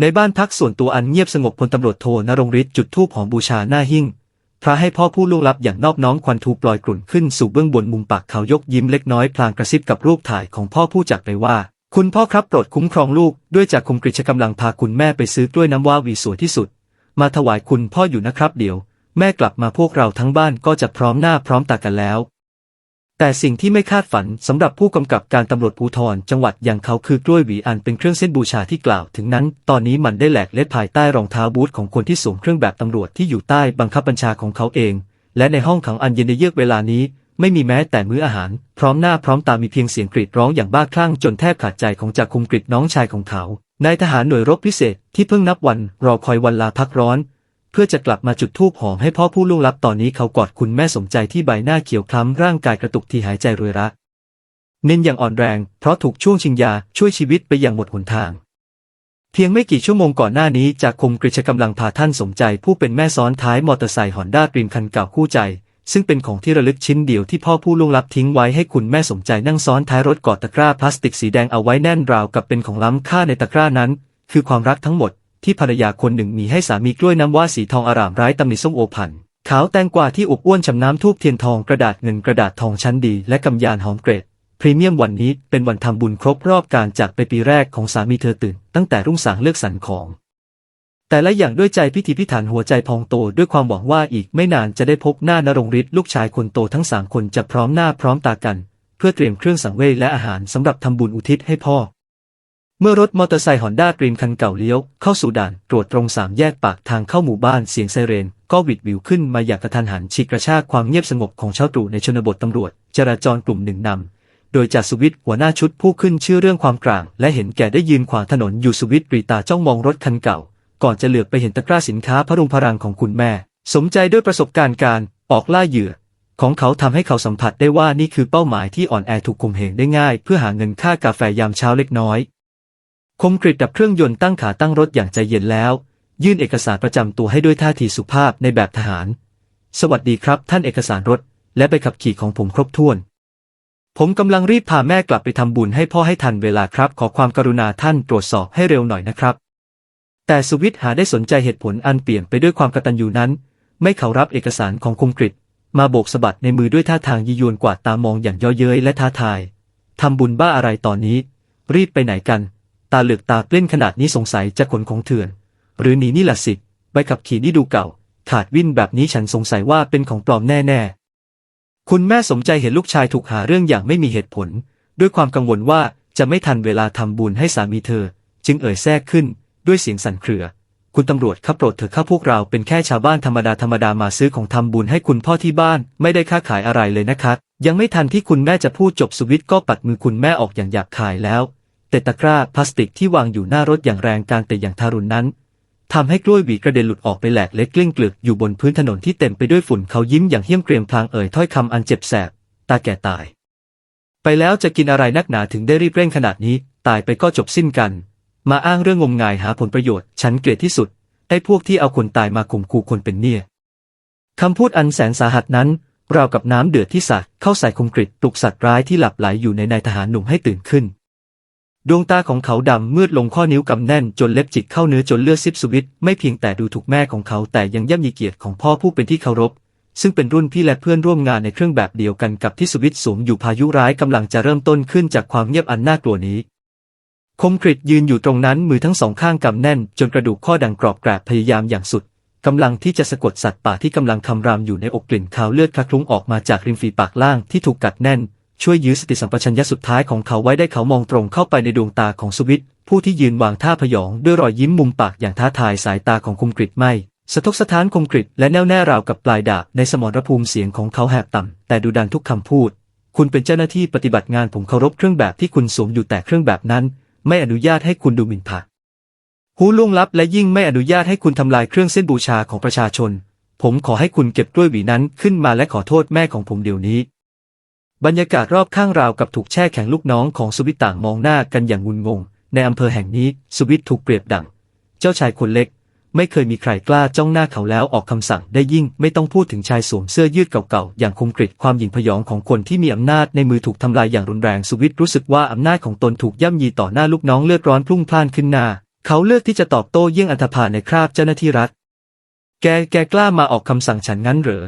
ในบ้านพักส่วนตัวอันเงียบสงบพลตำรวจโทนรงฤทธิ์จุดธูปหอมบูชาหน้าหิ้งพระให้พ่อผู้ล่วงลับอย่างนอบน้อมควันทูปลอยกลุ่นขึ้นสู่เบื้องบนมุมปากเขายกยิ้มเล็กน้อยพลางกระซิบกับรูปถ่ายของพ่อผู้จากไปว่า คุณพ่อครับโปรดคุ้มครองลูกด้วยจากคมกริชกำลังพาคุณแม่ไปซื้อกล้วยน้ำว้าวีสวยที่สุด มาถวายคุณพ่ออยู่นะครับเดี๋ยว แม่กลับมาพวกเราทั้งบ้านก็จะพร้อมหน้าพร้อมตากันแล้ว แต่สิ่งที่ไม่คาดฝันสำหรับผู้กำกับการตำรวจภูธรจังหวัดอย่างเขาคือกล้วยหวีอันเป็นเครื่องเส้นบูชาที่กล่าวถึงนั้น ตอนนี้มันได้แหลกเล็ดภายใต้รองเท้าบูทของคนที่สวมเครื่องแบบตำรวจที่อยู่ใต้บังคับบัญชาของเขาเอง และในห้องขังอันเย็นเยือกเวลานี้ ไม่มีแม้แต่มื้ออาหาร พร้อมหน้าพร้อมตามีเพียงเสียงกรีดร้องอย่างบ้าคลั่งจนแทบขาดใจของจากคุมกริดน้องชายของเขานายทหารหน่วยรบพิเศษที่เพิ่งนับวันรอคอยวันลาพักร้อน พื่อจะกลับมาจุดธูปหอมให้พ่อผู้ล่วงลับตอนนี้เขากอดคุณแม่สมใจที่ใบหน้าเขียวคล้ำร่างกายกระตุกที่หายใจรวยระเน้นอย่างอ่อนแรง เพราะถูกช่วงชิงยาช่วยชีวิตไปอย่างหมดหนทาง เพียงไม่กี่ชั่วโมงก่อนหน้านี้จากคมกริชกำลังพาท่านสมใจผู้เป็นแม่ซ้อนท้ายมอเตอร์ไซค์ฮอนด้าดรีมคันเก่าคู่ใจ ซึ่งเป็นของที่ระลึกชิ้นเดียวที่พ่อผู้ล่วงลับทิ้งไว้ให้คุณแม่สมใจนั่งซ้อนท้ายรถกอดตะกร้าพลาสติกสีแดงเอาไว้แน่นราวกับเป็นของล้ำค่าในตะกร้านั้น คือความรักทั้งหมด ที่ภรรยาคนหนึ่งมีให้สามีกล้วยน้ำว้าสีทองอารามร้ายตำหนิส้มโอพันธ์ขาวแตงกวาที่อบอ้วนฉ่ำน้ำทูบเทียนทองกระดาษเงินกระดาษทองชั้นดี และกำยานหอมเกรดพรีเมียมวันนี้เป็นวันทำบุญครบรอบการจากไปปีแรกของสามีเธอตื่น ตั้งแต่รุ่งสางเลือกสรรของ แต่ละอย่างด้วยใจพิธีพิถันหัวใจพองโตด้วยความหวังว่าอีกไม่นานจะได้พบหน้านรงฤทธิ์ลูกชายคนโตทั้งสามคนจะพร้อมหน้าพร้อมตากัน เพื่อเตรียมเครื่องสังเวยและอาหารสำหรับทำบุญอุทิศให้พ่อ เมื่อรถมอเตอร์ไซค์ฮอนด้าดรีมคันเก่าเลี้ยว เข้าสู่ด่านตรวจตรงสามแยกปากทางเข้าหมู่บ้านเสียงไซเรน ก็วิดวิวขึ้นมาอย่างกระทันหันฉีกกระชากความเงียบสงบของชาวตรู่ในชนบทตำรวจ จราจรกลุ่มหนึ่งนำ โดยจ่าสุวิทย์หัวหน้าชุดผู้ขึ้นชื่อเรื่องความกลาง และเห็นแก่ได้ยืนขวางถนนอยู่สุวิทย์ปรีตาจ้องมองรถคันเก่า ก่อนจะเหลือบไปเห็นตะกร้าสินค้าพรุงพรังของคุณแม่ สมใจด้วยประสบการณ์การออกล่าเหยื่อของเขาทำให้เขาสัมผัสได้ว่านี่คือเป้าหมายที่อ่อนแอถูกข่มเหงได้ง่าย เพื่อหาเงินค่ากาแฟยามเช้าเล็กน้อย คมกริดดับเครื่องยนต์ตั้งขาตั้งรถอย่างใจเย็นแล้ว ยื่นเอกสารประจำตัวให้ด้วยท่าทีสุภาพในแบบทหาร สวัสดีครับ ท่านเอกสารรถ และใบขับขี่ของผมครบถ้วน ผมกำลังรีบพาแม่กลับไปทำบุญให้พ่อให้ทันเวลาครับ ขอความกรุณาท่านตรวจสอบให้เร็วหน่อยนะครับ แต่สุวิทย์หาได้สนใจเหตุผลอันเปลี่ยนไปด้วยความกตัญญูนั้น ไม่เขารับเอกสารของคมกริดมาโบกสะบัดในมือด้วยท่าทางยียวนกวาดตามองอย่างเย่อเย้ยและท้าทายทำบุญบ้าอะไรตอนนี้ รีบไปไหนกัน ตาเหลือกตาเปลิ้นขนาดนี้สงสัยจะขนของเถื่อน หรือหนีนี่ละสิใบขับขี่นี่ดูเก่า ขาดวิ่นแบบนี้ฉันสงสัยว่าเป็นของปลอมแน่ๆ คุณแม่สมใจเห็นลูกชายถูกหาเรื่องอย่างไม่มีเหตุผล ด้วยความกังวลว่าจะไม่ทันเวลาทำบุญให้สามีเธอ จึงเอ่ยแทรกขึ้นด้วยเสียงสั่นเครือ คุณตำรวจข้าโปรดเถอะข้าพวกเราเป็นแค่ชาวบ้านธรรมดาธรรมดามาซื้อของทำบุญให้คุณพ่อที่บ้าน ไม่ได้ค้าขายอะไรเลยนะครับยังไม่ทันที่คุณแม่จะพูดจบสวิตก็ปัดมือคุณแม่ออกอย่างหยาบคายแล้ว แต่ตะกร้าพลาสติกที่วางอยู่หน้ารถอย่างแรงการเตะอย่างทารุณนั้นทำให้กล้วยหวีกระเด็นหลุดออกไปแหลกเล็กกลิ้งเกลือกอยู่บนพื้นถนนที่เต็มไปด้วยฝุ่นเขายิ้มอย่างเหี้ยมเกรียมพลางเอ่ยถ้อยคำอันเจ็บแสบ ตาแก่ตาย ไปแล้วจะกินอะไรนักหนาถึงได้รีบเร่งขนาดนี้ ตายไปก็จบสิ้นกัน มาอ้างเรื่องงมงายหาผลประโยชน์ ฉันเกลียดที่สุดไอ้พวกที่เอาคนตายมาข่มขู่คนเป็นเนี่ยคำพูดอันแสนสาหัสนั้นราวกับน้ำเดือดที่สาดเข้าใส่คมกริดปลุกสัตว์ร้ายที่หลับไหลอยู่ในนายทหารหนุ่มให้ตื่นขึ้น ดวงตาของเขาดำมืดลงข้อนิ้วกำแน่นจนเล็บจิกเข้าเนื้อจนเลือดซิบสวิตไม่เพียงแต่ดูถูกแม่ของเขาแต่ยังย่ำยีเกียรติของพ่อผู้เป็นที่เคารพ ซึ่งเป็นรุ่นพี่และเพื่อนร่วมงานในเครื่องแบบเดียวกันกับที่สวิตสวมอยู่พายุร้ายกำลังจะเริ่มต้นขึ้นจากความเงียบอันน่ากลัวนี้คมกริดยืนอยู่ตรงนั้นมือทั้งสองข้างกำแน่น จนกระดูกข้อดังกรอบแกรบพยายามอย่างสุดกำลังที่จะสะกดสัตว์ป่าที่กำลังคำรามอยู่ในอกกลิ่นคาวเลือดคละคลุ้งออกมาจากริมฝีปากล่างที่ถูกกัดแน่น ช่วยยื้อสติสัมปชัญญะสุดท้ายของเขาไว้ได้เขามองตรงเข้าไปในดวงตาของสวิต ผู้ที่ยืนวางท่าพยองด้วยรอยยิ้มมุมปากอย่างท้าทายสายตาของคมกริดไม่สะทกสะท้านคมกริดและแน่วแน่ราวกับปลายดาบในสมรภูมิเสียงของเขาแหบต่ำ แต่ดูดันทุกคำพูด คุณเป็นเจ้าหน้าที่ปฏิบัติงานผมเคารพเครื่องแบบที่คุณสวมอยู่แต่เครื่องแบบนั้น ไม่อนุญาตให้คุณดูหมิ่นผักหูล่วงลับและยิ่งไม่อนุญาตให้คุณทำลายเครื่องเส้นบูชาของประชาชน ผมขอให้คุณเก็บกล้วยหวีนั้นขึ้นมาและขอโทษแม่ของผมเดี๋ยวนี้ บรรยากาศรอบข้างราวกับถูกแช่แข็งลูกน้องของสุวิตต่างมองหน้ากันอย่างงุนงง ในอำเภอแห่งนี้สุวิตถูกเปรียบดัง เจ้าชายคนเล็ก ไม่เคยมีใครกล้าจ้องหน้าเขาแล้วออกคำสั่งได้ยิ่งไม่ต้องพูดถึงชายสวมเสื้อยืดเก่าๆอย่างคมกริดความหยิ่งพยองของคนที่มีอำนาจในมือถูกทำลายอย่างรุนแรงสุวิตรู้สึกว่าอำนาจของตนถูกย่ำยีต่อหน้าลูกน้องเลือดร้อนพลุ่งพล่านขึ้นหน้า เขาเลือกที่จะตอบโต้เยี่ยงอันธพาลในคราบเจ้าหน้าที่รัฐ แกแกกล้ามาออกคำสั่งฉันงั้นเหรอ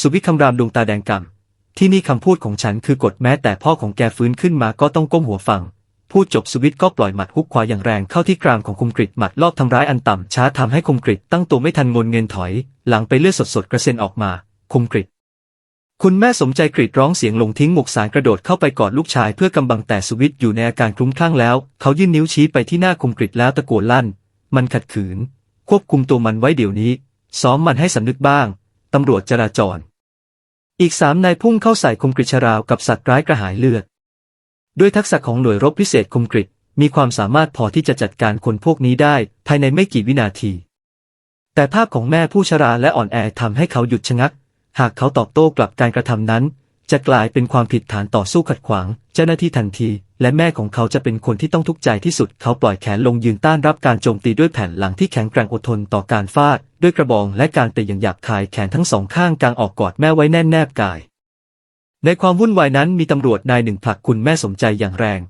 สุวิทย์คำรามดวงตาแดงกำ ที่นี่คำพูดของฉันคือกฎแม้แต่พ่อของแกฟื้นขึ้นมาก็ต้องก้มหัวฟัง พูดจบสุวิทย์ก็ปล่อยหมัดฮุกขวาอย่างแรงเข้าที่กรามของคมกริดหมัดลอบทำร้ายอันต่ำช้าทำให้คมกริดตั้งตัวไม่ทันงนเงินถอย หลังไปเลือดสดๆกระเซ็นออกมา คมกริดคุณแม่สมใจกรีดร้องเสียงลงทิ้งหมกสารกระโดดเข้าไปกอดลูกชายเพื่อกำบังแต่สุวิทย์อยู่ในอาการคลุ้มคลั่งแล้ว เขายื่นนิ้วชี้ไปที่หน้าคมกริดแล้วตะโกนลั่น มันขัดขืน ควบคุมตัวมันไว้เดี๋ยวนี้ ซ้อมมันให้สำนึกบ้าง ตำรวจจราจร อีกสามนายพุ่งเข้าใส่คมกริชราวกับสัตว์ร้ายกระหายเลือด ด้วยทักษะของหน่วยรบพิเศษคมกริชมีความสามารถพอที่จะจัดการคนพวกนี้ได้ภายในไม่กี่วินาที แต่ภาพของแม่ผู้ชราและอ่อนแอทำให้เขาหยุดชะงัก หากเขาตอบโต้กลับการกระทำนั้น จะกลายเป็นความผิดฐานต่อสู้ขัดขวาง เจ้าหน้าที่ทันที และแม่ของเขาจะเป็นคนที่ต้องทุกข์ใจที่สุด เขาปล่อยแขนลงยืนต้านรับการโจมตีด้วยแผ่นหลังที่แข็งแกร่งอดทนต่อการฟาด ด้วยกระบองและการเตะอย่างหยาบคายแขนทั้งสองข้างกางออกกอดแม่ไว้แน่นแนบกาย ในความวุ่นวายนั้นมีตำรวจนายหนึ่งผลักคุณแม่สมใจอย่างแรง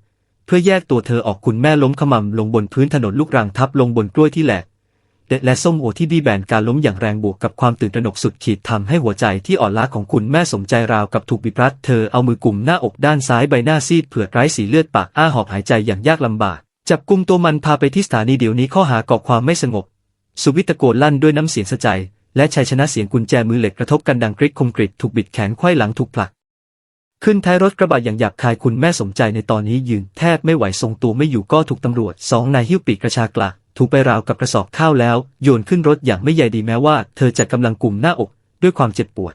เพื่อแยกตัวเธอออกคุณแม่ล้มขมำลงบนพื้นถนนลูกรังทับลงบนกล้วยที่แหลก เดดและส้มโอที่บี้แบนการล้มอย่างแรงบวกกับความตื่นตระหนกสุดขีดทำให้หัวใจที่อ่อนล้าของคุณแม่สมใจราวกับถูกบิบรัดเธอเอามือกลุ่มหน้าอกด้านซ้ายใบหน้าซีดเผือดไร้สีเลือดปากอ้าหอบหายใจอย่างยากลำบาก จับกุมตัวมันพาไปที่สถานีเดี๋ยวนี้ข้อหาก่อความไม่สงบ สุวิตะโกนลั่นด้วยน้ำเสียงสะใจ และชัยชนะเสียงกุญแจมือเหล็กกระทบกันดังกริกคมกริดถูกบิดแขนไขว้หลังถูกผลักขึ้นท้ายรถกระบะอย่างหยาบคายคุณแม่สมใจในตอนนี้ยืนแทบไม่ไหวทรงตัวไม่อยู่ก็ถูกตำรวจสองนายหิ้วปีกกระชากลาก ถูกไปราวกับกระสอบข้าวแล้ว โยนขึ้นรถอย่างไม่ใยดีแม้ว่า เธอจะกำลังกลุ่มหน้าอกด้วยความเจ็บปวด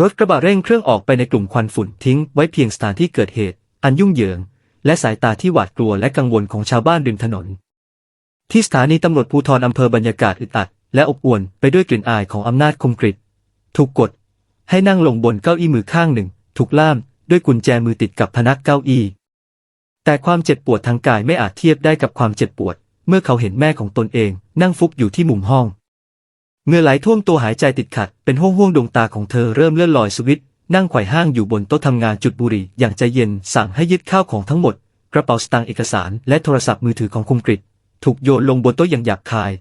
รถกระบะเร่งเครื่องออกไปในกลุ่มควันฝุ่นทิ้งไว้เพียงสถานที่เกิดเหตุ อันยุ่งเหยิง และสายตาที่หวาดกลัวและกังวลของชาวบ้านริมถนน ที่สถานีตำรวจภูธรอำเภอบรรยากาศอึดอัด และอบอวลไปด้วยกลิ่นอายของอำนาจคมกริดถูกกด ให้นั่งลงบนเก้าอี้มือข้างหนึ่ง ถูกล่ามด้วยกุญแจมือติดกับพนักเก้าอี้แต่ความเจ็บปวดทางกายไม่อาจเทียบได้กับความเจ็บปวด เมื่อเขาเห็นแม่ของตนเอง นั่งฟุบอยู่ที่มุมห้องเงื่อไหลท่วมตัวหายใจติดขัด เป็นห้วงห้วงดวงตาของเธอเริ่มเลื่อนลอยสวิตนั่งไขว่ห้างอยู่บนโต๊ะทำงานจุดบุหรี่อย่างใจเย็นสั่งให้ยึดข้าวของทั้งหมด กระเป๋าสตางค์เอกสารและโทรศัพท์มือถือของคุมกริดถูกโยนลงบนโต๊ะอย่างหยาบคาย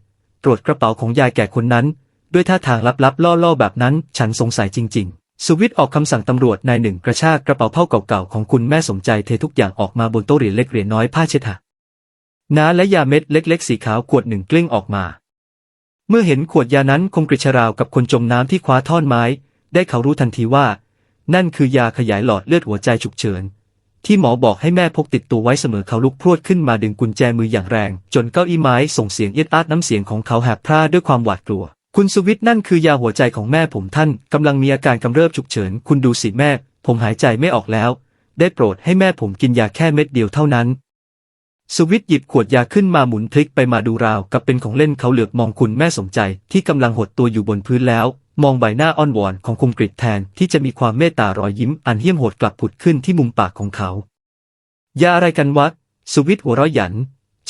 ตรวจกระเป๋าของยายแก่คนนั้น ด้วยท่าทางลับๆ ล่อๆ แบบนั้น ฉันสงสัยจริง ๆสุวิทออกคำสั่งตำรวจนายหนึ่งกระชากกระเป๋าเผ้าเก่าๆของคุณแม่สมใจเททุกอย่างออกมาบนโต๊ะเหรียญเล็กเหรียญน้อยผ้าเช็ดหะ น้าและยาเม็ดเล็ก ๆ สีขาวขวดหนึ่งกลิ้งออกมา เมื่อเห็นขวดยานั้นคงกริชราวกับคนจมน้ำที่คว้าท่อนไม้ ได้เขารู้ทันทีว่า นั่นคือยาขยายหลอดเลือดหัวใจฉุกเฉิน ที่หมอบอกให้แม่พกติดตัวไว้เสมอเขาลุกพรวดขึ้นมาดึงกุญแจมืออย่างแรง จนเก้าอี้ไม้ส่งเสียงเอียดอาดน้ำเสียงของเขาแหบพร่าด้วยความหวาดกลัว คุณสุวิทย์นั่นคือยาหัวใจของแม่ผมท่านกำลังมีอาการกำเริบฉุกเฉิน คุณดูสิแม่ ผมหายใจไม่ออกแล้ว ได้โปรดให้แม่ผมกินยาแค่เม็ดเดียวเท่านั้น สุวิทย์หยิบขวดยาขึ้นมาหมุนพลิกไปมาดูราวกับเป็นของเล่นเขาเหลือบมองคุณแม่สมใจที่กำลังหดตัวอยู่บนพื้นแล้ว มองใบหน้าอ้อนวอนของคมกริดแทนที่จะมีความเมตตารอยยิ้มอันเหี้ยมโหดกลับผุดขึ้นที่มุมปากของเขายาอะไรกันวะสุวิทย์หัวเราะหยัน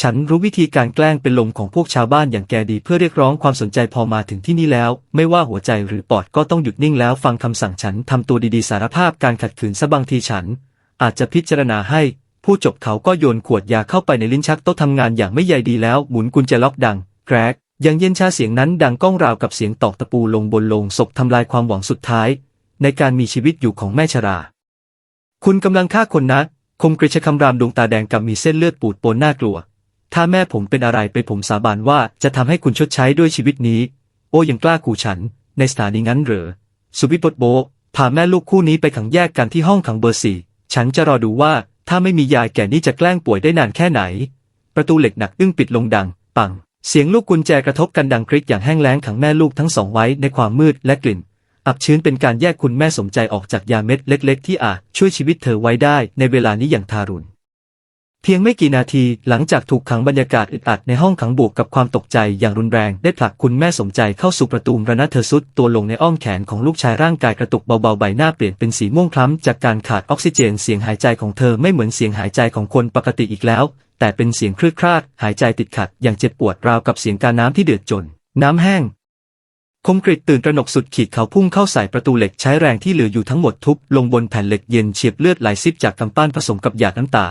ฉันรู้วิธีการแกล้งเป็นลมของพวกชาวบ้านอย่างแกดีเพื่อเรียกร้องความสนใจพอมาถึงที่นี่แล้ว ไม่ว่าหัวใจหรือปอดก็ต้องหยุดนิ่งแล้วฟังคำสั่งฉันทำตัวดีๆสารภาพการขัดขืนซะบางทีฉัน อาจจะพิจารณาให้ ผู้จบเขาก็โยนขวดยาเข้าไปในลิ้นชักโต๊ะทำงานอย่างไม่ใยดีแล้วหมุนกุญแจล็อกดังแกรกย่างเย็นชาเสียงนั้นดังก้องราวกับเสียงตอกตะปูลงบนโลงศพทำลายความหวังสุดท้าย ในการมีชีวิตอยู่ของแม่ชรา คุณกำลังฆ่าคนนะ คมกริชคำรามดวงตาแดงกับมีเส้นเลือดปูดโปนน่ากลัว ถ้าแม่ผมเป็นอะไรไปผมสาบานว่าจะทำให้คุณชดใช้ด้วยชีวิตนี้ โอ้ยังกล้าขู่ฉัน ในสถานีงั้นเหรอ สุวิปตโบพาแม่ลูกคู่นี้ไปขังแยกกันที่ห้องขังเบอร์สี่ฉันจะรอดูว่า ถ้าไม่มียายแก่นี่จะแกล้งป่วยได้นานแค่ไหน ประตูเหล็กหนักอึ้งปิดลงดัง ปัง เสียงลูกกุญแจกระทบกันดังคริกอย่างแห้งแล้งขังแม่ลูกทั้งสองไว้ในความมืดและกลิ่น อับชื้นเป็นการแยกคุณแม่สมใจออกจากยาเม็ดเล็ก ๆ ที่อาจช่วยชีวิตเธอไว้ได้ในเวลานี้อย่างทารุณ เพียงไม่กี่นาทีหลังจากถูกขังบรรยากาศอึดอัดในห้องขังบวกกับความตกใจอย่างรุนแรงได้ผลักคุณแม่สมใจเข้าสู่ประตูระนาเธอสุดตัวลงในอ้อมแขนของลูกชายร่างกายกระตุกเบาๆใบหน้าเปลี่ยนเป็นสีม่วงคล้ำจากการขาดออกซิเจนเสียงหายใจของเธอไม่เหมือนเสียงหายใจของคนปกติอีกแล้ว แต่เป็นเสียงคลืดคลาด หายใจติดขัดอย่างเจ็บปวดราวกับเสียงการน้ำที่เดือดจน น้ำแห้งคมกริดตื่นตระหนกสุดขีดเขาพุ่งเข้าใส่ประตูเหล็กใช้แรงที่เหลืออยู่ทั้งหมดทุบลงบนแผ่นเหล็กเย็นเฉียบเลือดไหลซิบจากกำปั้นผสมกับหยาดน้ำตา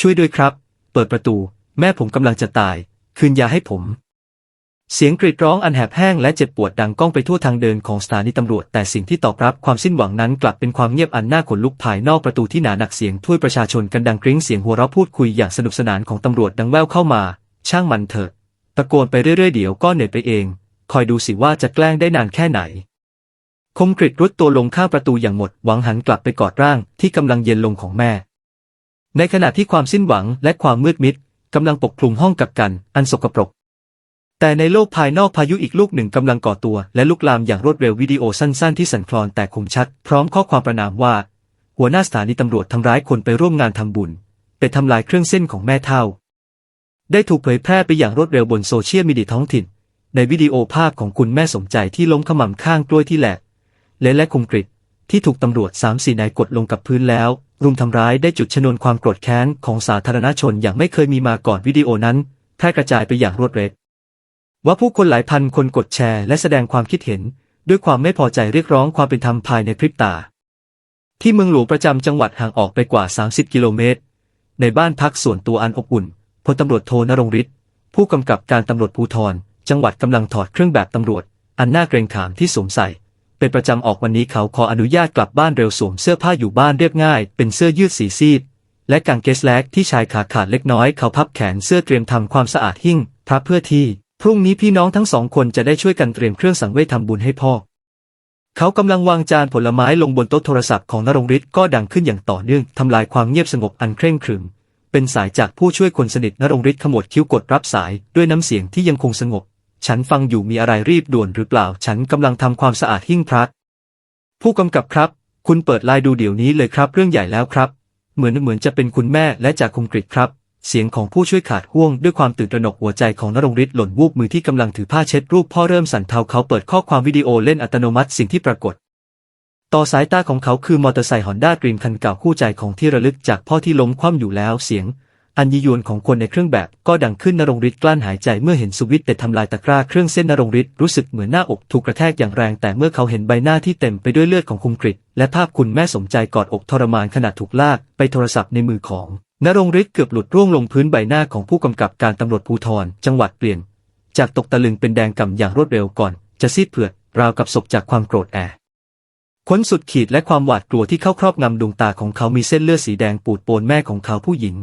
ช่วยด้วยครับ เปิดประตู แม่ผมกำลังจะตาย คืนยาให้ผม เสียงกรีดร้องอันแหบแห้งและเจ็บปวดดังก้องไปทั่วทางเดินของสถานีตำรวจ แต่สิ่งที่ตอบรับความสิ้นหวังนั้นกลับเป็นความเงียบอันน่าขนลุกภายนอกประตูที่หนาหนักเสียงถ้วยประชาชนกันดังกริ้งเสียงหัวเราะพูดคุยอย่างสนุกสนานของตำรวจดังแว่วเข้ามา ช่างมันเถอะ ตะโกนไปเรื่อยๆเดี๋ยวก็เหนื่อยไปเอง คอยดูสิว่าจะแกล้งได้นานแค่ไหนคมกริดรุดตัวลงข้างประตูอย่างหมดหวังหันกลับไปกอดร่างที่กำลังเย็นลงของแม่ ในขณะที่ความสิ้นหวังและความมืดมิดกำลังปกคลุมห้องกักกัน อันสกปรก แต่ในโลกภายนอกพายุอีกลูกหนึ่งกำลังก่อตัว และลุกลามอย่างรวดเร็ววิดีโอสั้นๆที่สั่นคลอนแต่คมชัด พร้อมข้อความประนามว่า หัวหน้าสถานีตำรวจทำร้ายคนไปร่วมงานทำบุญไปทำลายเครื่องเส้นของแม่เท่า ได้ถูกเผยแพร่ไปอย่างรวดเร็วบนโซเชียลมีเดียท้องถิ่น ในวิดีโอภาพของคุณแม่สมใจที่ล้มขมำข้างกล้วยที่แหลกเละและคมกริดที่ถูกตำรวจสามสี่นายกดลงกับพื้นแล้ว รุมทำร้ายได้จุดชนวนความโกรธแค้นของสาธารณชนอย่างไม่เคยมีมาก่อนวิดีโอนั้น แพร่กระจายไปอย่างรวดเร็วว่าผู้คนหลายพันคนกดแชร์และแสดงความคิดเห็น ด้วยความไม่พอใจเรียกร้องความเป็นธรรมภายในพริบตา ที่เมืองหลวงประจำจังหวัดห่างออกไปกว่า 30 กิโลเมตร ในบ้านพักส่วนตัวอันอบอุ่นพลตำรวจโทนรงฤทธิ์ผู้กำกับการตำรวจภูธรจังหวัดกำลังถอดเครื่องแบบตำรวจ อันน่าเกรงขามที่สวมใส่ เป็นประจำออกวันนี้เขาขออนุญาตกลับบ้านเร็วสวมเสื้อผ้าอยู่บ้านเรียบง่าย เป็นเสื้อยืดสีซีด และกางเกสแลกที่ชายขาขาดเล็กน้อยเขาพับแขนเสื้อเตรียมทำความสะอาดหิ้งพระเพื่อที่ พรุ่งนี้พี่น้องทั้งสองคนจะได้ช่วยกันเตรียมเครื่องสังเวยทำบุญให้พ่อ เขากำลังวางจานผลไม้ลงบนโต๊ะโทรศัพท์ของนรงฤทธิ์ก็ดังขึ้นอย่างต่อเนื่องทำลายความเงียบสงบอันเคร่งครึมเป็นสายจากผู้ช่วยคนสนิทนรงฤทธิ์ขมวดคิ้วกดรับสายด้วยน้ำเสียงที่ยังคงสงบ ฉันฟังอยู่มีอะไรรีบด่วนหรือเปล่า ฉันกำลังทำความสะอาดหิ้งพระผู้กำกับครับ คุณเปิดไลน์ดูเดี๋ยวนี้เลยครับ เรื่องใหญ่แล้วครับ เหมือนเหมือนจะเป็นคุณแม่และจากคมกริตครับ เสียงของผู้ช่วยขาดห่วงด้วยความตื่นตระหนกหัวใจของนรงฤทธิ์หล่นวูบมือที่กำลังถือผ้าเช็ดรูปพ่อเริ่มสั่นเทาเขาเปิดข้อความวิดีโอเล่นอัตโนมัติสิ่งที่ปรากฏ ต่อสายตาของเขาคือมอเตอร์ไซค์ฮอนด้าดรีมคันเก่าคู่ใจของที่ระลึกจากพ่อที่ล้มคว่ำอยู่แล้วเสียง อันยียวนของคนในเครื่องแบบก็ดังขึ้นนรงฤทธิ์กลั้นหายใจเมื่อเห็นสุวิทย์เด็ดทำลายตะกร้าเครื่องเส้นนรงฤทธิ์รู้สึกเหมือนหน้าอกถูกกระแทกอย่างแรงแต่เมื่อเขาเห็นใบหน้าที่เต็มไปด้วยเลือดของคุมกริตและภาพคุณแม่สมใจกอดอกทรมานขณะถูกลากไปโทรศัพท์ในมือของนรงฤทธิ์เกือบหลุดร่วงลงพื้นใบหน้าของผู้กำกับการตำรวจภูธรจังหวัดเปลี่ยน จากตกตะลึงเป็นแดงก่ำอย่างรวดเร็วก่อน จะซีดเผือดราวกับศพจากความโกรธแอค้นสุดขีดและความหวาดกลัวที่เข้าครอบงำดวงตาของเขามีเส้นเลือดสีแดงปูดโปนแม่ของเขาผู้หญิง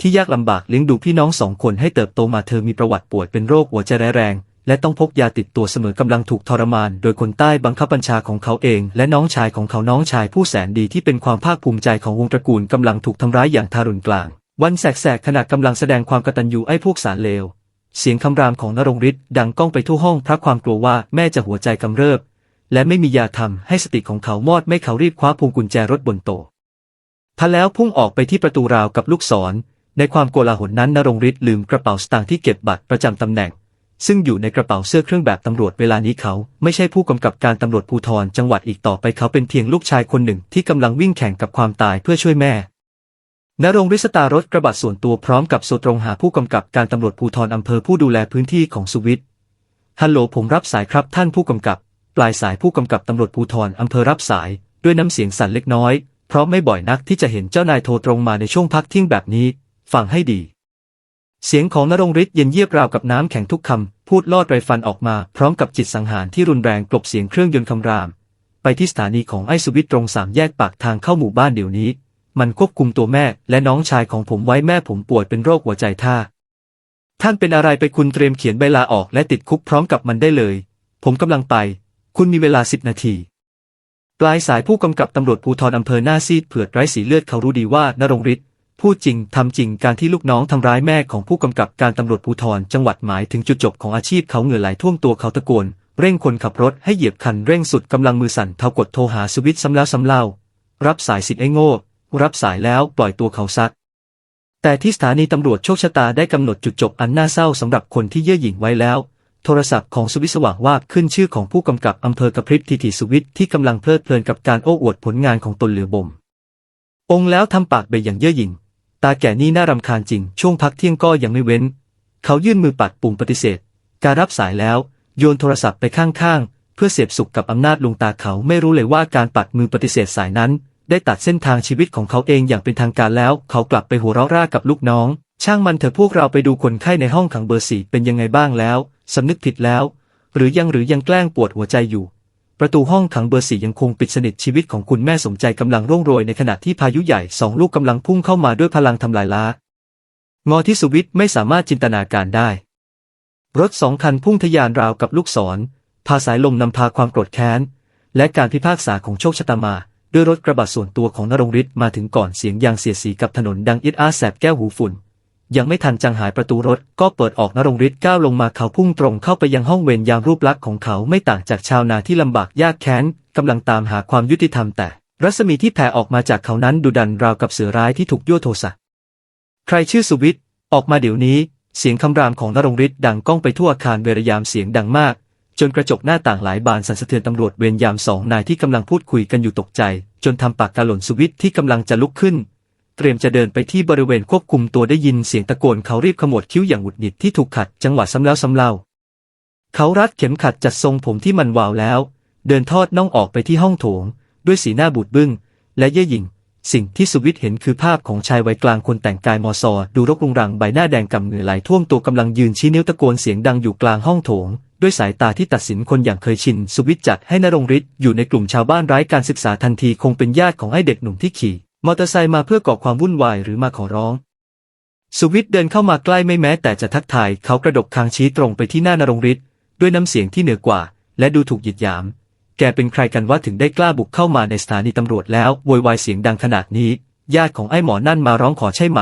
ที่ยากลำบากเลี้ยงดูพี่น้องสองคนให้เติบโตมาเธอมีประวัติป่วยเป็นโรคหัวใจร้ายแรง และต้องพกยาติดตัวเสมอกำลังถูกทรมาน โดยคนใต้บังคับบัญชาของเขาเอง และน้องชายของเขาน้องชายผู้แสนดีที่เป็นความภาคภูมิใจของวงตระกูลกำลังถูกทำร้ายอย่างทารุณกลาง วันแสกๆขณะกำลังแสดงความกตัญญูไอ้พวกสารเลว เสียงคำรามของนรงฤทธิ์ดังก้องไปทั่วห้องพระความกลัวว่าแม่จะหัวใจกำเริบ และไม่มียาทำให้สติของเขามอดไม่เขารีบคว้าพวงกุญแจรถบนโต๊ะพะแล้วพุ่งออกไปที่ประตูราวกับลูกศร ในความโกลาหลนั้นนรงฤทธิ์ลืมกระเป๋าสตางค์ที่เก็บบัตรประจำตำแหน่ง ซึ่งอยู่ในกระเป๋าเสื้อเครื่องแบบตำรวจเวลานี้เขา ไม่ใช่ผู้กำกับการตำรวจภูธรจังหวัดอีกต่อไปเขาเป็นเพียงลูกชายคนหนึ่งที่กำลังวิ่งแข่งกับความตายเพื่อช่วยแม่นรงฤทธิ์สตาร์รถกระบะส่วนตัวพร้อมกับโซตรงหาผู้กำกับการตำรวจภูธรอำเภอผู้ดูแลพื้นที่ของสุวิทย์ฮัลโหลผมรับสายครับท่านผู้กำกับ ปลายสายผู้กำกับตำรวจภูธรอำเภอรับสาย ด้วยน้ำเสียงสั่นเล็กน้อย เพราะไม่บ่อยนักที่จะเห็นเจ้านายโทรตรงมาในช่วงพักเที่ยงแบบนี้ ฟังให้ดี เสียงของนรงฤทธิ์เย็นเยียบราวกับน้ำแข็งทุกคำ พูดลอดไรฟันออกมา พร้อมกับจิตสังหารที่รุนแรงกลบเสียงเครื่องยนต์คำราม ไปที่สถานีของไอ้สุวิทตรงสามแยกปากทางเข้าหมู่บ้านเดี๋ยวนี้ มันควบคุมตัวแม่และน้องชายของผมไว้แม่ผมป่วยเป็นโรคหัวใจท่า ท่านเป็นอะไรไปคุณเตรียมเขียนใบลาออกและติดคุกพร้อมกับมันได้เลย ผมกำลังไป คุณมีเวลาสิบนาทีปลายสายผู้กำกับตำรวจภูธรอำเภอหน้าซีดเผือดไร้สีเลือดเขารู้ดีว่านรงฤทธิ์ พูดจริงทำจริงการที่ลูกน้องทำร้ายแม่ของผู้กำกับการตำรวจภูธรจังหวัดหมายถึงจุดจบของอาชีพเขาเหงื่อไหลท่วมตัวเขาตะโกน เร่งคนขับรถให้เหยียบคันเร่งสุดกำลังมือสั่นเทากดโทรหาสวิตช์ซ้ำแล้วซ้ำเล่า รับสายสิทธิ์ไอ้โง่รับสายแล้วปล่อยตัวเขาซัก แต่ที่สถานีตำรวจโชคชะตาได้กำหนดจุดจบอันน่าเศร้าสำหรับคนที่เย่อหยิ่งไว้แล้ว โทรศัพท์ของสวิทสว่างว่าขึ้นชื่อของผู้กำกับอำเภอกระพริบทีทีสวิทที่กำลังเพลิดเพลินกับการโอ้อวดผลงานของตนเหลือบ่มองแล้วทำปากเบยอย่างเย่อหยิ่ง ตาแก่นี่น่ารำคาญจริง ช่วงพักเที่ยงก็ยังไม่เว้น เขายื่นมือปัดปุ่มปฏิเสธ การรับสายแล้ว โยนโทรศัพท์ไปข้างๆ เพื่อเสพสุขกับอำนาจลวงตาเขาไม่รู้เลยว่าการปัดมือปฏิเสธสายนั้น ได้ตัดเส้นทางชีวิตของเขาเองอย่างเป็นทางการแล้ว เขากลับไปหัวเราะร่ากับลูกน้อง ช่างมันเถอะพวกเราไปดูคนไข้ในห้องขังเบอร์สี่เป็นยังไงบ้างแล้วสำนึกผิดแล้ว หรือยังหรือยังแกล้งปวดหัวใจอยู่ ประตูห้องขังเบอร์สี่ยังคงปิดสนิทชีวิตของคุณแม่สมใจกำลังร่วงโรยในขณะที่พายุใหญ่สองลูกกำลังพุ่งเข้ามาด้วยพลังทำลายล้างอที่สุวิทย์ไม่สามารถจินตนาการได้ รถสองคันพุ่งทะยานราวกับลูกศร พาสายลมนำพาความโกรธแค้น และการพิพากษาของโชคชะตามา ด้วยรถกระบะส่วนตัวของนรงฤทธิ์มาถึงก่อนเสียงยางเสียสีกับถนนดังอิดอาแสบแก้วหูฝุ่น ยังไม่ทันจังหายประตูรถก็เปิดออกนรงฤทธิ์ก้าวลงมาเขาพุ่งตรงเข้าไปยังห้องเวรยามรูปลักษณ์ของเขาไม่ต่างจากชาวนาที่ลำบากยากแค้นกำลังตามหาความยุติธรรมแต่ รัศมีที่แผ่ออกมาจากเขานั้นดุดันราวกับเสือร้ายที่ถูกยั่วโทสะใครชื่อสุวิทย์ออกมาเดี๋ยวนี้ เสียงคำรามของนรงฤทธิ์ดังก้องไปทั่วอาคารเวรยามเสียงดังมาก จนกระจกหน้าต่างหลายบานสั่นสะเทือนตำรวจเวรยามสองนายที่กำลังพูดคุยกันอยู่ตกใจ จนทำปากกาหล่นสุวิทย์ที่กำลังจะลุกขึ้น เตรียมจะเดินไปที่บริเวณควบคุมตัวได้ยินเสียงตะโกนเขารีบขมวดคิ้วอย่างหงุดหงิดที่ถูกขัดจังหวะซ้ำแล้วซ้ำเล่า เขารัดเข็มขัดจัดทรงผมที่มันวาวแล้ว เดินทอดน่องออกไปที่ห้องโถง ด้วยสีหน้าบูดบึ้ง และเย่หยิ่ง สิ่งที่สุวิทย์เห็นคือภาพของชายวัยกลางคนแต่งกายมอซอดูรกรุงรังใบหน้าแดงกำเหงื่อไหลท่วมตัวกำลังยืนชี้นิ้วตะโกนเสียงดังอยู่กลางห้องโถงด้วยสายตาที่ตัดสินคนอย่างเคยชิน สุวิทย์จัดให้นรงฤทธิ์อยู่ในกลุ่มชาวบ้านไร้การศึกษาทันทีคงเป็นญาติของไอ้เด็กหนุ่มที่ขี่ มอเตอร์ไซค์มาเพื่อก่อความวุ่นวายหรือมาขอร้อง สุวิทย์เดินเข้ามาใกล้ไม่แม้แต่จะทักทายเขากระดกคางชี้ตรงไปที่หน้านรงฤทธิ์ด้วยน้ำเสียงที่เหนือกว่า และดูถูกหยิดหยาม แกเป็นใครกันว่าถึงได้กล้าบุกเข้ามาในสถานีตำรวจแล้วโวยวายเสียงดังขนาดนี้ ญาติของไอ้หมอนั่นมาร้องขอใช่ไหม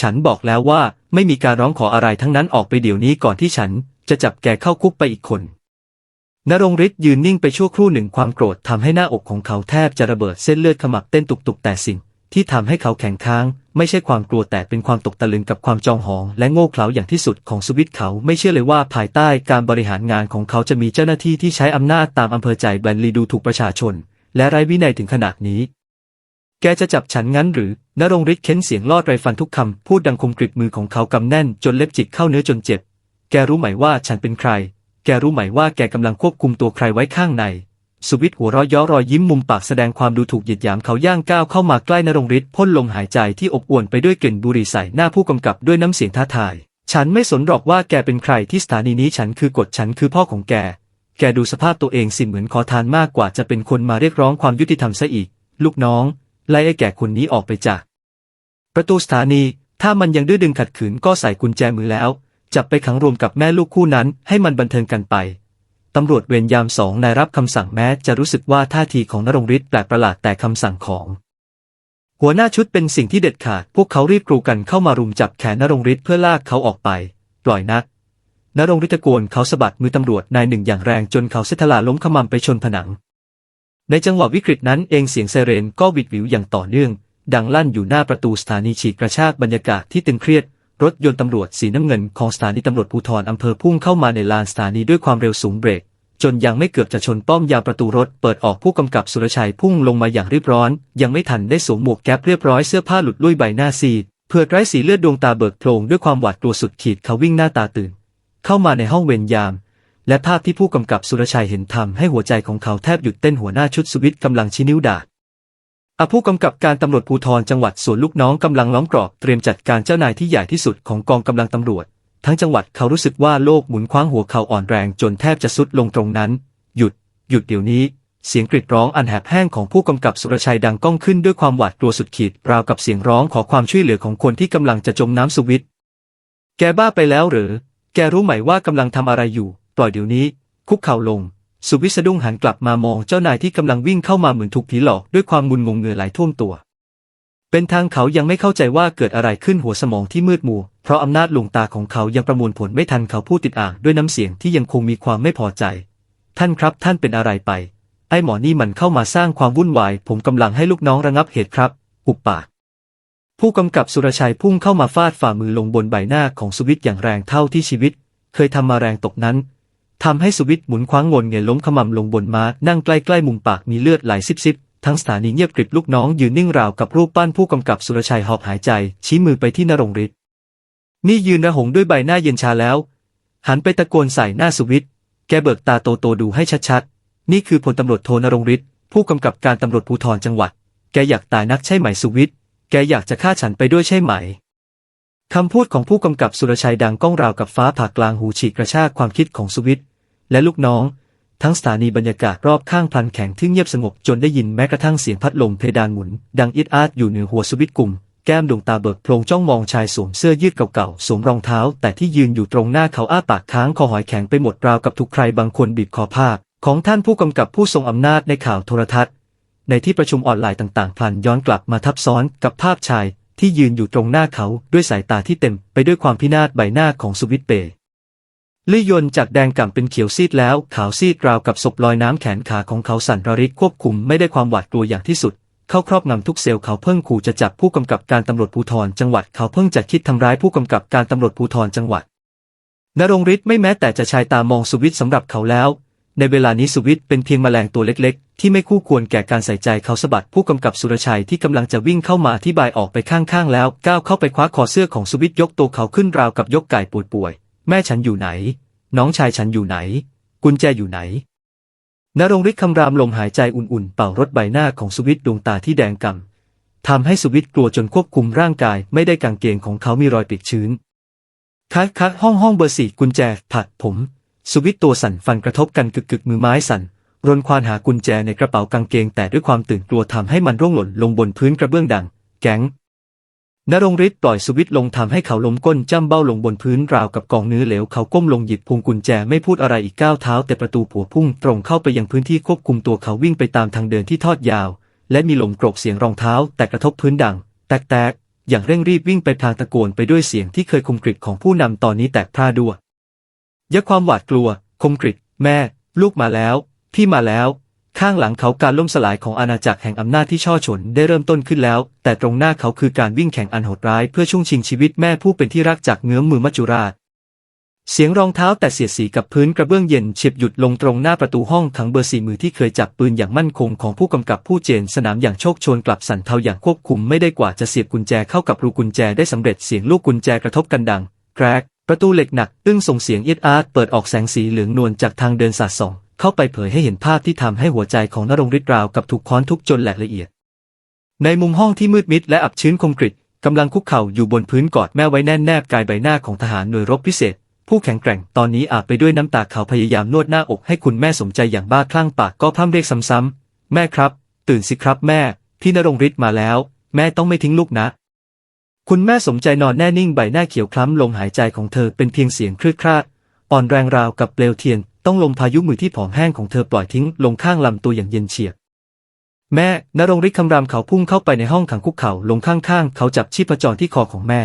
ฉันบอกแล้วว่าไม่มีการร้องขออะไรทั้งนั้นออกไปเดี๋ยวนี้ก่อนที่ฉันจะจับแกเข้าคุกไปอีกคนนรงฤทธิ์ยืนนิ่งไปชั่วครู่หนึ่งความโกรธทำให้หน้าอกของเขาแทบจะระเบิดเส้นเลือดขมับเต้นตุกๆแต่สิ่ง ที่ทำให้เขาแข็งค้าง ไม่ใช่ความกลัวแต่เป็นความตกตะลึงกับความจองหอง และโง่เขลาอย่างที่สุดของสวิตเขาไม่เชื่อเลยว่าภายใต้การบริหารงานของเขาจะมีเจ้าหน้าที่ที่ใช้อำนาจตามอำเภอใจแบนลีดูถูกประชาชน และไร้วินัยถึงขนาดนี้ แกจะจับฉันงั้นหรือนรงฤทธิ์เค้นเสียงลอดไรฟันทุกคำพูดดังคมกริบมือของเขากำแน่นจนเล็บจิกเข้าเนื้อจนเจ็บ แกรู้ไหมว่าฉันเป็นใคร แกรู้ไหมว่าแกกำลังควบคุมตัวใครไว้ข้างใน สุวิทย์หัวเราะเย้อรอยยิ้มมุมปากแสดงความดูถูกเหยียดหยามเขาย่างก้าวเข้ามาใกล้นรงฤทธิ์พ่นลมหายใจที่อบอวลไปด้วยกลิ่นบุหรี่ใส่หน้าผู้กำกับด้วยน้ำเสียงท้าทาย ฉันไม่สนหรอกว่าแกเป็นใครที่สถานีนี้ฉันคือกฎฉันคือพ่อของแก แกดูสภาพตัวเองสิเหมือนขอทานมากกว่าจะเป็นคนมาเรียกร้องความยุติธรรมซะอีก ลูกน้องไล่ไอ้แก่คนนี้ออกไปจาก ประตูสถานี ถ้ามันยังดื้อดึงขัดขืนก็ใส่กุญแจมือแล้ว จับไปขังรวมกับแม่ลูกคู่นั้นให้มันบันเทิงกันไป ตำรวจเวรยามสองนายรับคำสั่งแม้จะรู้สึกว่าท่าทีของนรงฤทธิ์แปลกประหลาดแต่คำสั่งของ หัวหน้าชุดเป็นสิ่งที่เด็ดขาด พวกเขารีบกรูกันเข้ามารุมจับแขนนรงฤทธิ์เพื่อลากเขาออกไป ปล่อยนักนรงฤทธิ์ตะโกนเขาสะบัดมือตำรวจนายหนึ่งอย่างแรงจนเขาเสถลาล้มขมำไปชนผนัง ในจังหวะวิกฤตนั้นเองเสียงไซเรนก็วิดวิวอย่างต่อเนื่อง ดังลั่นอยู่หน้าประตูสถานีฉีกกระชากบรรยากาศที่ตึงเครียด รถยนต์ตำรวจสีน้ำเงินของสถานีตำรวจภูธรอำเภอพุ่งเข้ามาในลานสถานีด้วยความเร็วสูงเบรก จนยังไม่เกือบจะชนป้อมยามประตูรถเปิดออกผู้กำกับสุรชัยพุ่งลงมาอย่างรีบร้อน ยังไม่ทันได้สวมหมวกแก๊ปเรียบร้อยเสื้อผ้าหลุดลุ่ยใบหน้าซีดเผือกไร้สีเลือดดวงตาเบิกโพลงด้วยความหวาดกลัวสุดขีดเขาวิ่งหน้าตาตื่น เข้ามาในห้องเวรยาม และภาพที่ผู้กำกับสุรชัยเห็นทำให้หัวใจของเขาแทบหยุดเต้นหัวหน้าชุดสวิตกำลังชี้นิ้วด่า อาผู้กำกับการตำรวจภูธรจังหวัดส่วนลูกน้องกำลังล้อมกรอบเตรียมจัดการเจ้านายที่ใหญ่ที่สุดของกองกำลังตำรวจ ทั้งจังหวัดเขารู้สึกว่าโลกหมุนคว้างหัวเขาอ่อนแรงจนแทบจะสุดลงตรงนั้น หยุด หยุดเดี๋ยวนี้ เสียงกรีดร้องอันแหบแห้งของผู้กำกับสุรชัยดังก้องขึ้นด้วยความหวาดกลัวสุดขีดราวกับเสียงร้องขอความช่วยเหลือของคนที่กำลังจะจมน้ำสวิตแกบ้าไปแล้วหรือ แกรู้ไหมว่ากำลังทำอะไรอยู่ ปล่อยเดี๋ยวนี้ คุกเข่าลง สุวิสะดุ้งหันกลับมามองเจ้านายที่กำลังวิ่งเข้ามาเหมือนถูกผีหลอกด้วยความงุนงงเหงื่อไหลท่วมตัว เป็นทางเขายังไม่เข้าใจว่าเกิดอะไรขึ้นหัวสมองที่มืดมัว เพราะอำนาจลวงตาของเขายังประมวลผลไม่ทันเขาพูดติดอ่างด้วยน้ำเสียงที่ยังคงมีความไม่พอใจ ท่านครับท่านเป็นอะไรไป ไอ้หมอนี่มันเข้ามาสร้างความวุ่นวาย ผมกำลังให้ลูกน้องระงับเหตุครับอุบปาก ผู้กำกับสุรชัยพุ่งเข้ามาฟาดฝ่ามือลงบนใบหน้าของสุวิทย์อย่างแรงเท่าที่ชีวิต เคยทำมาแรงตกนั้น ทำให้สุวิทย์หมุนคว้างงนเงยล้มขมำลงบนม้านั่งใกล้ๆมุมปากมีเลือดไหลซิบๆ ทั้งสถานีเงียบกริบลูกน้องยืนนิ่งราวกับรูปปั้นผู้กำกับสุรชัยหอบหายใจ ชี้มือไปที่นรงฤทธิ์นี่ยืนระหงด้วยใบหน้าเย็นชาแล้ว หันไปตะโกนใส่หน้าสุวิทย์แกเบิกตาโตๆดูให้ชัดๆ นี่คือพลตำรวจโทนรงฤทธิ์ผู้กำกับการตำรวจภูธรจังหวัด แกอยากตายนักใช่ไหมสุวิทย์แกอยากจะฆ่าฉันไปด้วยใช่ไหมคำพูดของผู้กำกับสุรชัยดังก้องราวกับฟ้าผ่ากลางหูฉีกกระชากความคิดของสุวิทย์ และลูกน้อง ทั้งสถานีบรรยากาศรอบข้างพลันแข็งที่เงียบสงบจนได้ยินแม้กระทั่งเสียงพัดลมเพดานหมุน ดังอิดอาดอยู่เหนือหัวสวิทย์กลุ่มแก้มดวงตาเบิกโพลงจ้องมองชายสวมเสื้อยืดเก่าๆ สวมรองเท้า แต่ที่ยืนอยู่ตรงหน้าเขาอ้าปากค้างคอหอยแข็งไปหมดราวกับถูกใครบางคนบีบคอภาพของท่านผู้กำกับผู้ทรงอำนาจในข่าวโทรทัศน์ ในที่ประชุมออนไลน์ต่างๆพลันย้อนกลับมาทับซ้อนกับภาพชาย ที่ยืนอยู่ตรงหน้าเขาด้วยสายตาที่เต็มไปด้วยความพินาศใบหน้าของสวิทย์เป ลื่ยนจากแดงก่ำเป็นเขียวซีดแล้วขาวซีดราวกับศพลอยน้ำแขนขาของเขาสั่นระริกควบคุมไม่ได้ความหวาดกลัวอย่างที่สุด เขาครอบงำทุกเซลล์เขาเพิ่งขู่จะจับผู้กำกับการตำรวจภูธรจังหวัดเขาเพิ่งจะคิดทำร้ายผู้กำกับการตำรวจภูธรจังหวัดนรงฤทธิ์ไม่แม้แต่จะชายตามองสุวิทย์สำหรับเขาแล้ว ในเวลานี้สุวิทย์เป็นเพียงแมลงตัวเล็กๆ ที่ไม่คู่ควรแก่การใส่ใจเขาสะบัดผู้กำกับสุรชัยที่กำลังจะวิ่งเข้ามาอธิบายออกไปข้างๆแล้วก้าวเข้าไปคว้าคอเสื้อของสุวิทย์ยกตัวเขาขึ้นราวกับยกไก่ป่วย แม่ฉันอยู่ไหน น้องชายฉันอยู่ไหน กุญแจอยู่ไหนนรงฤทธิ์คำรามลมหายใจอุ่นๆ เป่ารถใบหน้าของสุวิทย์ดวงตาที่แดงกำทำให้สุวิทย์กลัวจนควบคุมร่างกาย ไม่ได้กางเกงของเขามีรอยปีกชื้นคัดคัดห้องห้องเบอร์สี่กุญแจผัดผม สุวิทย์ตัวสั่นฟันกระทบกันกึกกึกมือไม้สั่นรนควานหากุญแจในกระเป๋ากางเกงแต่ด้วยความตื่นกลัวทำให้มันร่วงหล่นลงบนพื้นกระเบื้องดัง แก๊ง นรงฤทธิ์ปล่อยสวิตช์ลงทำให้เขาล้มก้นจ้ำเบ้าลงบนพื้นราวกับกองเนื้อเหลวเขาก้มลงหยิบพวงกุญแจไม่พูดอะไรอีกก้าวเท้า แต่ประตูผัวพุ่งตรงเข้าไปยังพื้นที่ควบคุมตัวเขาวิ่งไปตามทางเดินที่ทอดยาว และมีลมกรกเสียงรองเท้า แต่กระทบพื้นดัง แตกๆ อย่างเร่งรีบวิ่งไปพลางตะโกนไปด้วยเสียงที่เคยคมกริบของผู้นำตอนนี้แตกพร่าด้วยยะความหวาดกลัว คมกริบแม่ ลูกมาแล้ว พี่มาแล้ว ข้างหลังเขาการล่มสลายของอาณาจักรแห่งอำนาจที่ช่อฉนได้เริ่มต้นขึ้นแล้ว แต่ตรงหน้าเขาคือการวิ่งแข่งอันโหดร้ายเพื่อช่วงชิงชีวิตแม่ผู้เป็นที่รักจากเงื้อมมือมัจจุราช เสียงรองเท้าแต่เสียดสีกับพื้นกระเบื้องเย็นเฉียบหยุดลงตรงหน้าประตูห้องขังเบอร์สี่มือที่เคยจับปืนอย่างมั่นคงของผู้กำกับผู้เจนสนามอย่างโชคชนกลับสั่นเทาอย่างควบคุมไม่ได้กว่าจะเสียบกุญแจเข้ากับรูกุญแจได้สำเร็จเสียงลูกกุญแจกระทบกันดังแกรกประตูเหล็กหนักตึ้งส่งเสียงเอียดอาร์ตเปิดออกแสงสีเหลืองนวลจากทางเดินสาดส่อง เข้าไปเผยให้เห็นภาพที่ทำให้หัวใจของนรงฤทธิ์ราวกับถูกค้อนทุบจนแหลกละเอียด ในมุมห้องที่มืดมิดและอับชื้นคมกริบกำลังคุกเข่าอยู่บนพื้นกอดแม่ไว้แน่นแนบกายใบหน้าของทหารหน่วยรบพิเศษ ผู้แข็งแกร่งตอนนี้อาบไปด้วยน้ำตาเขาพยายามนวดหน้าอกให้คุณแม่สมใจอย่างบ้าคลั่งปากก็พร่ำเรียกซ้ำๆแม่ครับ ตื่นสิครับแม่ พี่นรงฤทธิ์มาแล้ว แม่ต้องไม่ทิ้งลูกนะ คุณแม่สมใจนอนแน่นิ่งใบหน้าเขียวคล้ำลมหายใจของเธอเป็นเพียงเสียงคลืดคลาด อ่อนแรงราวกับเปลวเทียน ต้องลมพายุมือที่ผอมแห้งของเธอปล่อยทิ้งลงข้างลำตัวอย่างเย็นเฉียบ แม่นรงฤทธิ์คำรามเขาพุ่งเข้าไปในห้องขังคุกเข่าลงข้างๆ เขาจับชีพจรที่คอของแม่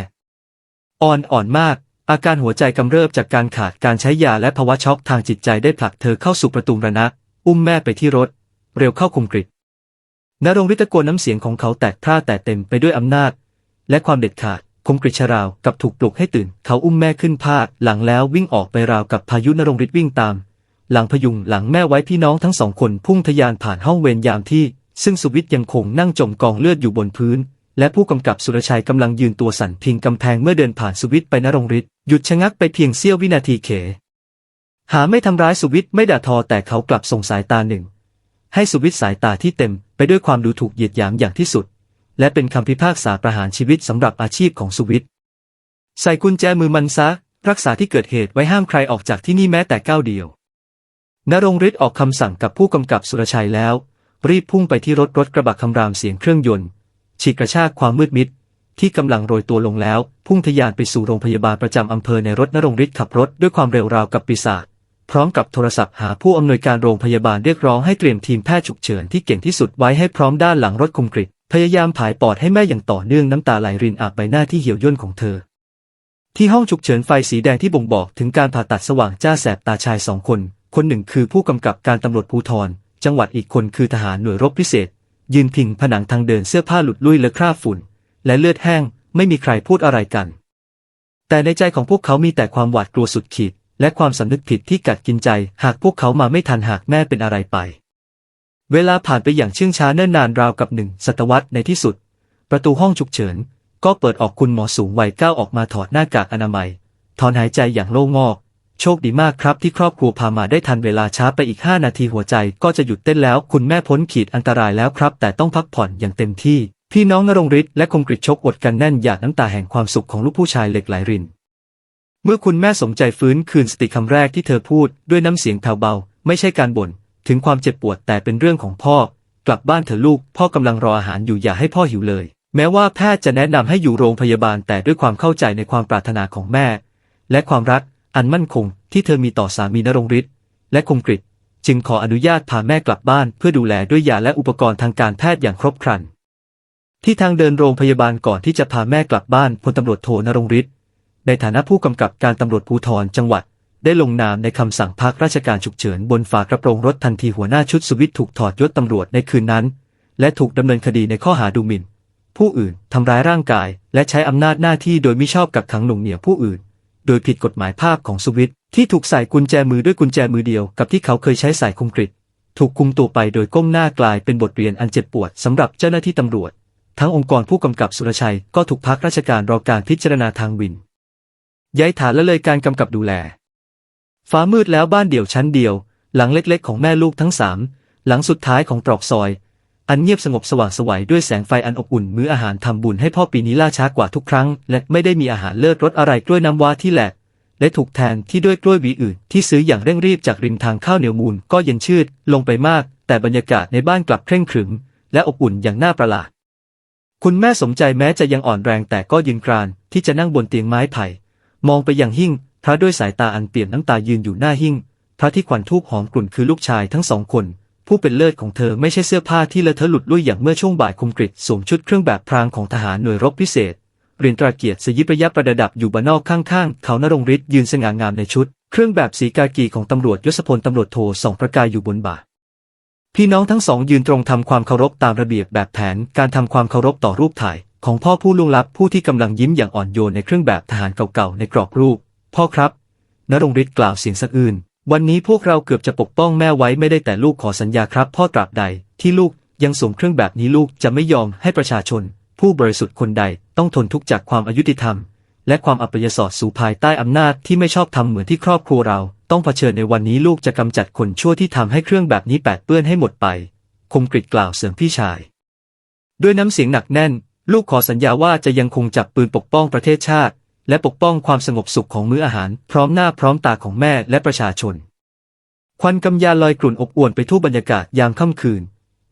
อ่อนอ่อนมาก อาการหัวใจกำเริบจากการขาดการใช้ยาและภาวะช็อกทางจิตใจได้ผลักเธอเข้าสู่ประตูระนะ อุ้มแม่ไปที่รถ เร็วเข้าคุมกริดนรงฤทธิ์ตะโกนน้ำเสียงของเขาแตกพร่าแต่เต็มไปด้วยอำนาจ และความเด็ดขาด คมกริชราวกับถูกปลุกให้ตื่น เขาอุ้มแม่ขึ้นพาดหลังแล้ววิ่งออกไปราวกับพายุนรงฤทธิ์วิ่งตาม หลังพยุงหลังแม่ไว้พี่น้องทั้งสองคนพุ่งทะยานผ่านห้องเวรยามที่ ซึ่งสุวิทย์ยังคงนั่งจมกองเลือดอยู่บนพื้น และผู้กำกับสุรชัยกำลังยืนตัวสั่นพิงกำแพงเมื่อเดินผ่านสุวิทย์ไปนรงฤทธิ์หยุดชะงักไปเพียงเสี้ยววินาทีเข หาไม่ทำร้ายสุวิทย์ไม่ด่าทอแต่เขากลับส่งสายตาหนึ่ง ให้สุวิทย์สายตาที่เต็ม ไปด้วยความดูถูกเหยียดหยามอย่างที่สุด และเป็นคำพิพากษาประหารชีวิตสำหรับอาชีพของสุวิทย์ใส่กุญแจมือมันซะ รักษาที่เกิดเหตุไว้ห้ามใครออกจากที่นี่แม้แต่ก้าวเดียวนรงฤทธิ์ออกคำสั่งกับผู้กำกับสุรชัยแล้ว รีบพุ่งไปที่รถรถกระบะคำรามเสียงเครื่องยนต์ฉีกกระชากความมืดมิด ที่กำลังโรยตัวลงแล้ว พุ่งทะยานไปสู่โรงพยาบาลประจำอำเภอในรถนรงฤทธิ์ขับรถด้วยความเร็วราวกับปีศาจพร้อมกับโทรศัพท์หาผู้อำนวยการโรงพยาบาลเรียกร้องให้เตรียมทีมแพทย์ฉุกเฉินที่เก่งที่สุดไว้ให้พร้อมด้านหลังรถคุมกริด พยายามผายปอดให้แม่อย่างต่อเนื่องน้ำตาไหลรินอาบใบหน้าที่เหี่ยวย่นของเธอ ที่ห้องฉุกเฉินไฟสีแดงที่บ่งบอกถึงการผ่าตัดสว่างจ้าแสบตาชายสองคน คนหนึ่งคือผู้กำกับการตำรวจภูธรจังหวัดอีกคนคือทหารหน่วยรบพิเศษ ยืนพิงผนังทางเดินเสื้อผ้าหลุดลุ่ยและคราบฝุ่น และเลือดแห้ง ไม่มีใครพูดอะไรกัน แต่ในใจของพวกเขามีแต่ความหวาดกลัวสุดขีด และความสำนึกผิดที่กัดกินใจ หากพวกเขามาไม่ทันหากแม่เป็นอะไรไป เวลาผ่านไปอย่างเชื่องช้าเนิ่นนานราวกับหนึ่งศตวรรษในที่สุด ประตูห้องฉุกเฉิน ก็เปิดออกคุณหมอสูงวัยก้าวออกมาถอดหน้ากากอนามัย ถอนหายใจอย่างโล่งอก โชคดีมากครับที่ครอบครัวพามาได้ทันเวลาช้าไปอีก 5 นาทีหัวใจก็จะหยุดเต้นแล้วคุณแม่พ้นขีดอันตรายแล้วครับ แต่ต้องพักผ่อนอย่างเต็มที่ พี่น้องนรงฤทธิ์และคมกริชชกอดกันแน่นหยาดน้ำตาแห่งความสุขของลูกผู้ชายเหล็กไหลริน เมื่อคุณแม่สมใจฟื้นคืนสติคำแรกที่เธอพูดด้วยน้ำเสียงแผ่วเบา ไม่ใช่การบ่น ถึงความเจ็บปวดแต่เป็นเรื่องของพ่อ กลับบ้านเถอะลูก พ่อกำลังรออาหารอยู่อย่าให้พ่อหิวเลย แม้ว่าแพทย์จะแนะนำให้อยู่โรงพยาบาลแต่ด้วยความเข้าใจในความปรารถนาของแม่ และความรักอันมั่นคงที่เธอมีต่อสามีนรงฤทธิ์และคมกริตจึงขออนุญาตพาแม่กลับบ้านเพื่อดูแลด้วยยาและอุปกรณ์ทางการแพทย์อย่างครบครัน ที่ทางเดินโรงพยาบาลก่อนที่จะพาแม่กลับบ้านพลตำรวจโทนรงฤทธิ์ในฐานะผู้กำกับการตำรวจภูธรจังหวัด ได้ลงนามในคำสั่งพักราชการฉุกเฉินบนฝากระโปรงรถทันทีหัวหน้าชุดสวิตถูกถอดยศตำรวจในคืนนั้น และถูกดำเนินคดีในข้อหาดูหมิ่น ผู้อื่นทำร้ายร่างกาย และใช้อำนาจหน้าที่โดยมิชอบกักขังหน่วงเหนี่ยวผู้อื่น โดยผิดกฎหมายภาพของสวิตที่ถูกใส่กุญแจมือด้วยกุญแจมือเดียวกับที่เขาเคยใช้ใส่คุมกริตถูกคุมตัวไปโดยก้มหน้ากลายเป็นบทเรียนอันเจ็บปวดสำหรับเจ้าหน้าที่ตำรวจ ทั้งองค์กรผู้กำกับสุรชัยก็ถูกพักราชการรอการพิจารณาทางวินย้ายฐานและเลยการกำกับดูแล ฟ้ามืดแล้วบ้านเดี่ยวชั้นเดียว หลังเล็กๆ ของแม่ลูกทั้งสามหลังสุดท้ายของตรอกซอย อันเงียบสงบสว่างสวัยด้วยแสงไฟอันอบอุ่นมื้ออาหารทำบุญให้พ่อปีนี้ล่าช้ากว่าทุกครั้ง และไม่ได้มีอาหารเลิศรสอะไรกล้วยน้ำว้าที่แหลกและถูกแทนที่ด้วยกล้วยหวีอื่นที่ซื้ออย่างเร่งรีบจากริมทางข้าวเหนียวมูลก็เย็นชืดลงไปมาก แต่บรรยากาศในบ้านกลับเคร่งขรึม และอบอุ่นอย่างน่าประหลาด คุณแม่สมใจแม้จะยังอ่อนแรงแต่ก็ยืนกรานที่จะนั่งบนเตียงไม้ไผ่มองไปยังหิ้ง พระด้วยสายตาอันเปี่ยมน้ำตายืนอยู่หน้าหิ้ง พระที่ควันทูบหอมกลุ่นคือลูกชายทั้งสองคน ผู้เป็นเลิศของเธอไม่ใช่เสื้อผ้าที่เลอะเทอะหลุดลุ่ยอย่างเมื่อช่วงบ่ายคมกริตสวมชุดเครื่องแบบพรางของทหารหน่วยรบพิเศษเรียนตราเกียรติสยิบระยับประดับอยู่บานนอกข้างๆ เขานรงฤทธิ์ยืนสง่างามในชุด เครื่องแบบสีกากีของตำรวจยศพลตำรวจโทส่องประกายอยู่บนบ่าพี่น้องทั้งสองยืนตรงทำความเคารพตามระเบียบแบบแผนการทำความเคารพต่อรูปถ่าย ของพ่อผู้ล่วงลับผู้ที่กำลังยิ้มอย่างอ่อนโยนในเครื่องแบบทหารเก่าๆในกรอบรูป พ่อครับนรงฤทธิ์กล่าวเสียงสะอื้นวันนี้พวกเราเกือบจะปกป้องแม่ไว้ไม่ได้แต่ลูกขอสัญญาครับพ่อตราบใด ที่ลูกยังสวมเครื่องแบบนี้ลูกจะไม่ยอมให้ประชาชน ผู้บริสุทธิ์คนใดต้องทนทุกข์จากความอายุติธรรม และความอัปยศสู่ภายใต้อำนาจที่ไม่ชอบธรรมเหมือนที่ครอบครัวเรา ต้องเผชิญในวันนี้ลูกจะกำจัดคนชั่วที่ทำให้เครื่องแบบนี้แปดเปื้อนให้หมดไป คมกริดกล่าวเสริมพี่ชาย ด้วยน้ำเสียงหนักแน่น ลูกขอสัญญาว่าจะยังคงจับปืนปกป้องประเทศชาติ และปกป้องความสงบสุขของมื้ออาหาร พร้อมหน้าพร้อมตาของแม่และประชาชน ควันกำยาลอยกลุ่นอบอวนไปทั่วบรรยากาศยามค่ำคืน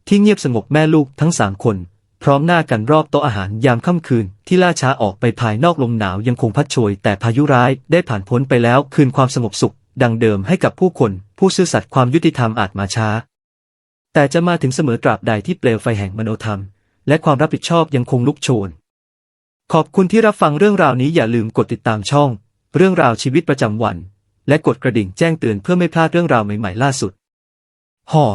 ที่เงียบสงบแม่ลูกทั้งสามคน พร้อมหน้ากันรอบโต๊ะอาหารยามค่ำคืน ที่ล่าช้าออกไปภายนอกลมหนาวยังคงพัดโชย แต่พายุร้ายได้ผ่านพ้นไปแล้วคืนความสงบสุข ดังเดิมให้กับผู้คน ผู้ซื่อสัตย์ความยุติธรรมอาจมาช้า แต่จะมาถึงเสมอตราบใดที่เปลวไฟแห่งมโนธรรม และความรับผิดชอบยังคงลุกโชน ขอบคุณที่รับฟังเรื่องราวนี้อย่าลืมกดติดตามช่อง เรื่องราวชีวิตประจำวัน และกดกระดิ่งแจ้งเตือนเพื่อไม่พลาดเรื่องราวใหม่ๆล่าสุดห่อ